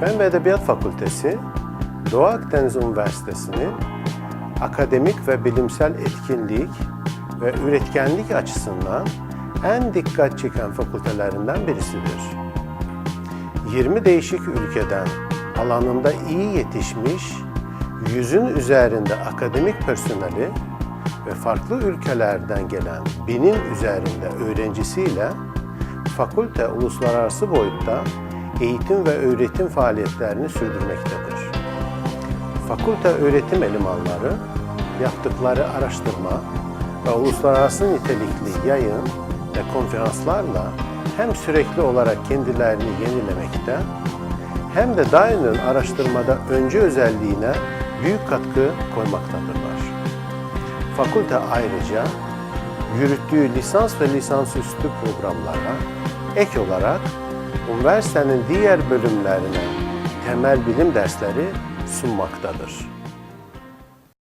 Fen ve Edebiyat Fakültesi, Doğu Akdeniz Üniversitesi'nin akademik ve bilimsel etkinlik ve üretkenlik açısından en dikkat çeken fakültelerinden birisidir. 20 değişik ülkeden alanında iyi yetişmiş, yüzün üzerinde akademik personeli ve farklı ülkelerden gelen binin üzerinde öğrencisiyle fakülte uluslararası boyutta eğitim ve öğretim faaliyetlerini sürdürmektedir. Fakülte öğretim elemanları yaptıkları araştırma ve uluslararası nitelikli yayın ve konferanslarla hem sürekli olarak kendilerini yenilemekte hem de daima araştırmada önce özelliğine büyük katkı koymaktadırlar. Fakülte ayrıca yürüttüğü lisans ve lisansüstü programlara ek olarak üniversitenin diğer bölümlerine temel bilim dersleri sunmaktadır.